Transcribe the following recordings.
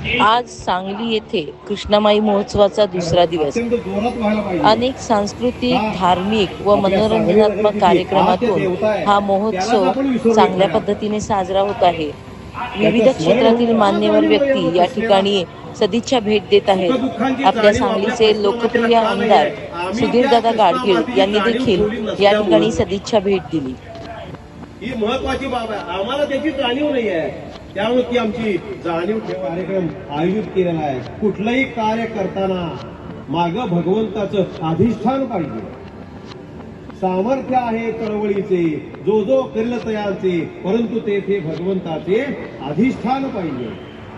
आज सांगली येथे कृष्णामाई महोत्सवाचा दुसरा दिवस. अनेक सांस्कृतिक धार्मिक व मनोरंजनात्मक कार्यक्रमातून हा महोत्सव चांगल्या पद्धतीने साजरा होत आहे. विविध क्षेत्रातील मान्यवर व्यक्ती या ठिकाणी सदिच्छा भेट देत आहेत. आपल्या सांगलीचे लोकप्रिय आमदार सुधीरदादा गाडगीळ यांनी देखील या ठिकाणी सदिच्छा भेट दिली. ही महत्वाची बाब आहे. आम्हाला त्याची जाणीव नाही आहे. त्यामुळे ती आमची जाणीव ठेव कार्यक्रम आयोजित केलेला आहे. कुठलंही कार्य करताना माग भगवंताचं अधिष्ठान पाहिजे. सामर्थ्य आहे चळवळीचे जो जो करील तयारचे परंतु तेथे भगवंताचे अधिष्ठान पाहिजे.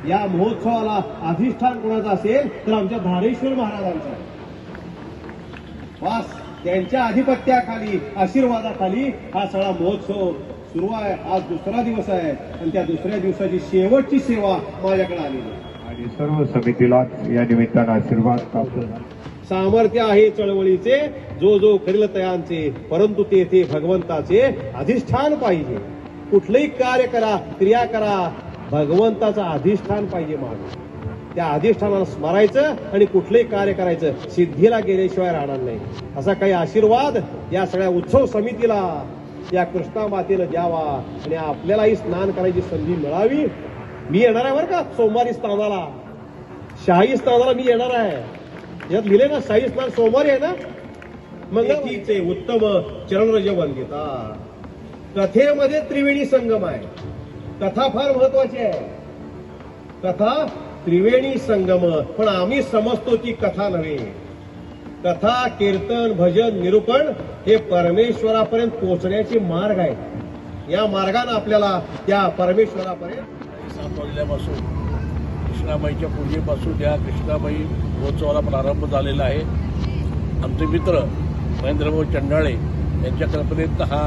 या महोत्सवाला अधिष्ठान कोणाचं असेल तर आमच्या धारेश्वर महाराजांचं. वास त्यांच्या आधिपत्याखाली आशीर्वादाखाली हा सगळा महोत्सव सुरू आहे. आज दुसरा दिवस आहे आणि त्या दुसऱ्या दिवसाची शेवटची सेवा माझ्याकडे आलेली आणि सर्व समितीला या निमित्तानं आशीर्वाद सामर्थ्य आहे चळवळीचे जो जो करेल तयांचे परंतु तेथे भगवंताचे अधिष्ठान पाहिजे. कुठलंही कार्य करा क्रिया करा भगवंताचं अधिष्ठान पाहिजे मागे. त्या अधिष्ठानाला स्मरायचं आणि कुठलंही कार्य करायचं सिद्धीला गेल्याशिवाय राहणार नाही. असा काही आशीर्वाद या सगळ्या उत्सव समितीला या कृष्णा मातेनं द्यावा आणि आपल्यालाही स्नान करायची संधी मिळावी. मी येणार आहे बरं का? सोमवारी स्नानाला शाही स्नानाला मी येणार आहे. यात लिहिले ना शाही स्नान सोमवारी आहे ना? मंगळवारीचे उत्तम चरणरज वंदिता. कथेमध्ये त्रिवेणी संगम आहे. कथा फार महत्वाची आहे. कथा त्रिवेणी संगम. पण आम्ही समजतो की कथा नव्हे. कथा कीर्तन भजन निरूपण हे परमेश्वरापर्यंत पोहोचण्याचे मार्ग आहे. या मार्गाने आपल्याला त्या परमेश्वरापर्यंत सात कृष्णाबाईच्या पूजेपासून या कृष्णाबाई महोत्सवाला प्रारंभ झालेला आहे. आमचे मित्र महेंद्रभाऊ चंडाळे यांच्या कल्पनेत हा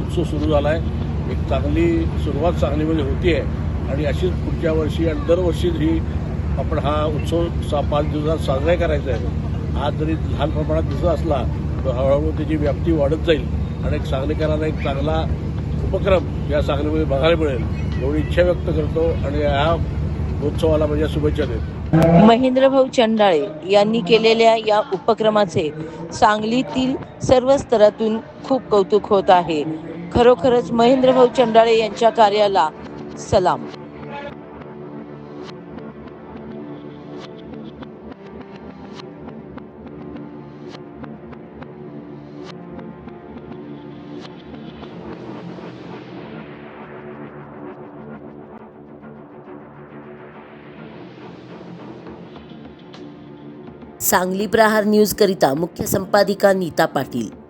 उत्सव सुरू झाला आहे एक चांगली सुरुवात सांगलीमध्ये होती आहे. आणि अशीच पुढच्या वर्षी आणि दरवर्षी ही आपण हा उत्सव सा पाच दिवसात साजरा करायचा आहे. आज जरी लहान प्रमाणात दिसत असला तर हळूहळू त्याची व्याप्ती वाढत जाईल. आणि एक सांगलीकरांना एक चांगला उपक्रम या सांगलीमध्ये बघायला मिळेल. एवढी इच्छा व्यक्त करतो आणि या उत्सवाला माझ्या शुभेच्छा देतो. महेंद्रभाऊ चंडाळे यांनी केलेल्या या उपक्रमाचे सांगलीतील सर्व स्तरातून खूप कौतुक होत आहे. खरोखरच महेंद्रभाऊ चंडाळे यांच्या कार्याला सलाम. सांगली प्रहार न्यूज करिता मुख्य संपादिका नीता पाटील.